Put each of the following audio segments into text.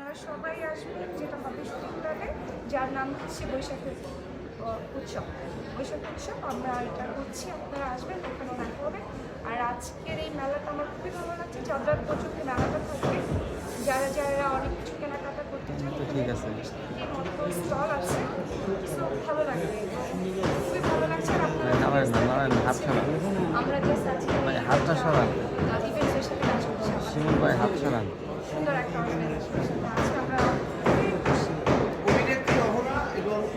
আপনারা সবাই আসবেন যেটা হবে শুটিং যার নাম হচ্ছে বৈশাখী উৎসব বৈশাখ উৎসব আমরা এটা করছি আপনারা আসবেন ওখানে দেখা হবে আর আজকের এই মেলাটা আমার খুবই ভালো লাগছে চাঁদরাত পর্যন্ত মেলাটা থাকবে যারা যারা অনেক কিছু কেনাকাটা করতে চান ঠিক আছে। স্টল আছে ভালো লাগবে খুবই ভালো লাগছে আর আপনারা। আমরা জাস্ট আজকে ভাই, হাতটা সরান। শিমুল ভাই হাত সুন্দর একটা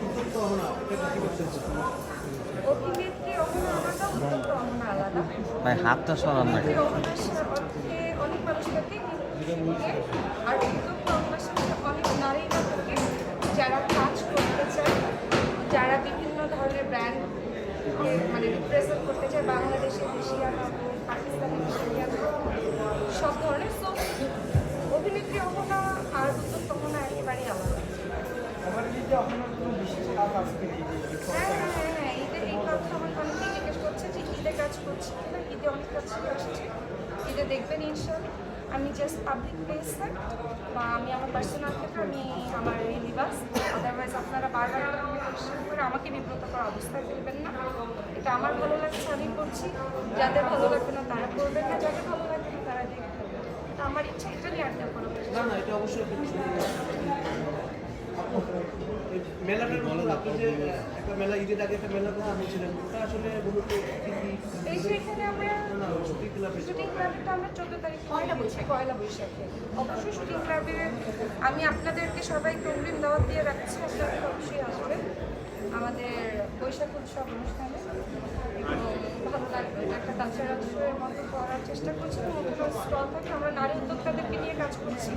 উদ্যোক্ত অভিনয় ভাই হাতটা সরান না। যারা কাজ করতে চায় যারা বিভিন্ন ধরনের ব্র্যান্ড মানে রিপ্রেজেন্ট করতে চায় বাংলাদেশে এশিয়ান পাকিস্তানি সব ধরনের সো অভিনেত্রী অহনা আর উদ্যোক্ত অহনা একেবারেই আলাদা আমার হ্যাঁ হ্যাঁ হ্যাঁ ঈদে এই কথা আমাকে অনেকেই জিজ্ঞেস করছে যে ঈদে কাজ করছি কিনা ঈদে অনেক কাজ আসছে। ঈদে দেখবেন ইনশাল্লাহ। আমি জাস্ট পাবলিক প্লেসে বা আমি আমার পার্সোনাল ক্ষেত্রে আমি আমার এই লিবাস আদারওয়াইজ আপনারা বারবার এটা করে আমাকে বিব্রত করার অবস্থায় ফেলবেন না। এটা আমার ভালো লাগছে, আমি করছি। যাদের ভালো লাগবে না, তারা করবেন না। যাদের ভালো লাগবে না, তারা দেখবেন আমার ইচ্ছা, এটা নিয়ে কেউ কোনো না এটা অবশ্যই মেলাটার মতো আপনি যে একটা মেলা ঈদের আগে একটা মেলার কথা বলছিলেন ওটা আসলে মূলত কি কি? এই যে এখানে আমরা ক্লাবে শুটিং ক্লাবটা আমরা চোদ্দ তারিখ পয়লা বৈশাখ। পয়লা বৈশাখে। অবশ্যই শুটিং ক্লাবে আমি আপনাদেরকে সবাই অগ্রিম দাওয়াত দিয়ে রাখছি আপনারা অবশ্যই আসবেন আমাদের বৈশাখ উৎসব অনুষ্ঠানে। ভালো লাগবে এটা একটা কালচারাল শোয়ের মতো করার চেষ্টা করছি এবং ওগুলো স্টল থাকে আমরা নারী উদ্যোক্তাদেরকে নিয়ে কাজ করছি।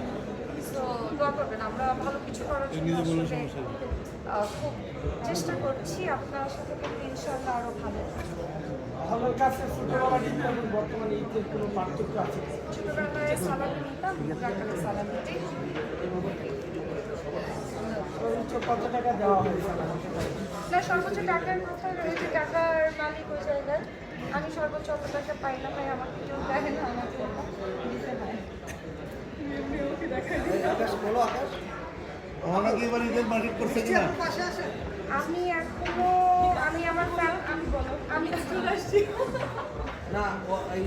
তো দোয়া করবেন আমরা ভালো কিছু করার জন্য আসলে খুব চেষ্টা করছি আপনার সাথে কিন্তু ইনশাল্লাহ আরও ভালো। আমার কাছে ছোটবেলা ঈদ এবং বর্তমানে ঈদের কোনো পার্থক্য আছে। ছোটবেলায় সালামি নিতাম রাখালে সালামি দিই সর্বোচ্চ কত টাকা দেওয়া হয় না সর্বোচ্চ টাকার কথা রয়েছে টাকার মালিক ওই জায়গায়। আমি সর্বোচ্চ অত টাকা পাই না তাই আমাকে কেউ দেয় না আমাকে ওটা দিতে হয় আকাশ বলো আকাশ অহনা কি এবার ঈদের মার্কেট করছে কিনা? আমি এখনও আমি আমার ফ্যান আমি বলো আমি আসছি না এই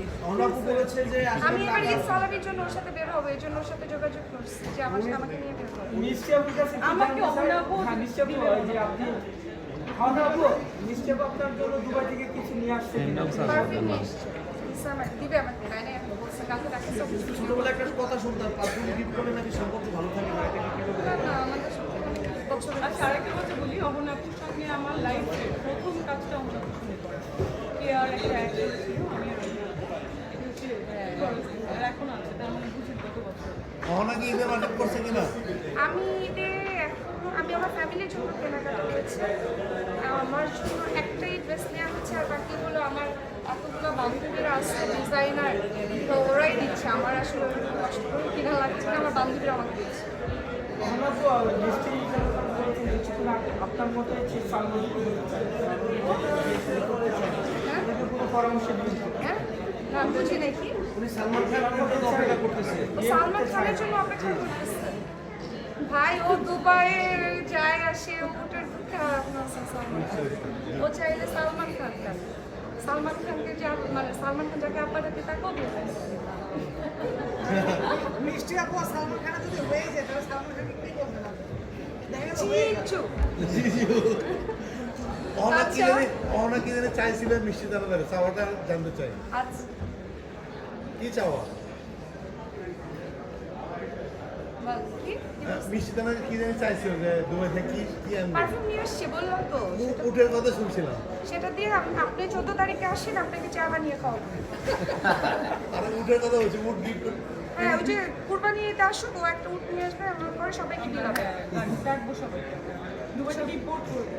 বলেছে যে আমি আসলে এবার ঈদ টাকা- সালামির জন্য ওর সাথে বের হব এই জন্য ওর সাথে যোগাযোগ করছি যে আমার সাথে আমাকে নিয়ে বের হবে নিশ্চয় আপনার কাছে আমাকে? হ্যাঁ, নিশ্চয় যে আপনি নিশ্চয় আপনার জন্য দুবাই থেকে কিছু নিয়ে আসছে কিনা? নিয়ে আমার- দিবে আমাকে তাই এখন বলছে কালকে তাকে সব একটা কথা শুনতাম পারফিউম গিফট করলে নাকি সম্পর্ক ভালো থাকে না এটা কি কি বলব? না না আমাদের সাথে বছর আচ্ছা আরেকটা কথা বলি অহনাপুর সঙ্গে আমার লাইফে প্রথম কাজটা অহনাপুর সঙ্গে করা। কেয়ার একটা অ্যাক্টর ছিল আমি আর আর এখন আছে তার মানে বুঝুন কত বছর। অহনা কি ঈদের মার্কেট করছে কিনা? আমি ঈদে আমি আমার ফ্যামিলির জন্য কেনাকাটা করেছি। আমার জন্য একটাই ড্রেস নেওয়া হচ্ছে আর বাকিগুলো আমার এতগুলো বান্ধবীরা আছে ডিজাইনার তো ওরাই দিচ্ছে। আমার আসলে কষ্ট করে কিনা লাগছে না আমার বান্ধবীরা আমাকে দিচ্ছে। আপনার? হ্যাঁ বুঝি নাকি সালমান খানের জন্য ভাই ও দুবাইয়ে যায় আসে ওটার ও চাইলে সালমান খান খান সালমান খানকে যে মানে সালমান খান যাকে আপাতত তাকেও বিয়ে মিষ্টি আপু সালমান খানের যদি হয়ে যায়, তাহলে সালমান করবে না দেখা গেল হয়ে গেল। চিচু অহনা কি আচ্ছা। জানি কি জানি মিষ্টি দানা চাওয়াটা জানতে চাই। আচ্ছা। কি চাওয়া? কি? হ্যাঁ, মিষ্টি দানা কি জানি চাইছিল যে দুবাই থেকে কি কি আনবে? পারফিউম নিয়ে এসছি বললাম তো। উটের কথা শুনছিলাম। সেটা দিয়ে আপ- আপনি চোদ্দ তারিখে আসেন আপনাকে চা বানিয়ে খাওয়াবো। আর উটের কথা বলছি উট গিফট হ্যাঁ ওই যে কুরবানি ঈদে আসুক একটা উঠ নিয়ে আসবে, আমরা সবাইকে দিলাম ডাকবো সবাই দুবার রিপোর্ট করবে।